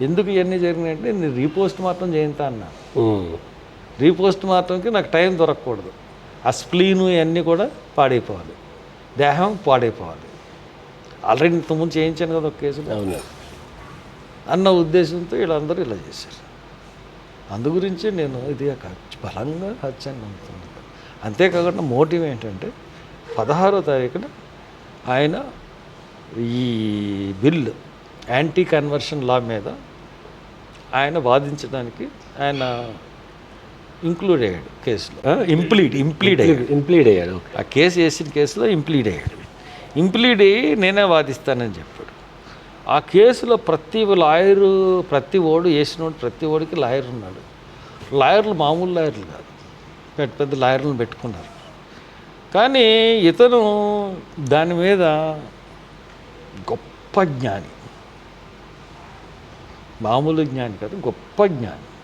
ఎందుకు ఇవన్నీ జరిగినాయంటే నేను రీపోస్ట్ మాత్రం చేయంతా అన్నా. రీపోస్ట్ మాత్రంకి నాకు టైం దొరకకూడదు. ఆ స్ప్లీను ఇవన్నీ కూడా పాడైపోవాలి. దేహం పాడైపోవాలి. ఆల్రెడీ ఇంతకుముందు చేయించాను కదా ఒక కేసులో. అవును. అన్న ఉద్దేశంతో వీళ్ళందరూ ఇలా చేశారు. అందు గురించి నేను ఇది బలంగా హత్యని నమ్ముతున్నాను. అంతేకాకుండా మోటివ్ ఏంటంటే పదహారో తారీఖున ఆయన ఈ బిల్ యాంటీ కన్వర్షన్ లా మీద ఆయన వాదించడానికి ఆయన ఇంక్లూడ్ అయ్యాడు కేసులో. ఇంప్లీడ్ ఇంప్లీడ్ అయ్యాడు. ఇంప్లీడ్ అయ్యాడు. ఆ కేసు వేసిన కేసులో ఇంప్లీడ్ అయ్యాడు. ఇంప్లీడ్ అయ్యి నేనే వాదిస్తానని చెప్పాడు. ఆ కేసులో ప్రతి లాయరు ప్రతి ఓడు వేసినోడు ప్రతి ఓడికి లాయర్ ఉన్నాడు. లాయర్లు మామూలు లాయర్లు కాదు. పెద్ద పెద్ద లాయర్లను పెట్టుకున్నారు. కానీ ఇతను దాని మీద గొప్ప జ్ఞాని. మామూలు జ్ఞాని కాదు గొప్ప జ్ఞాని.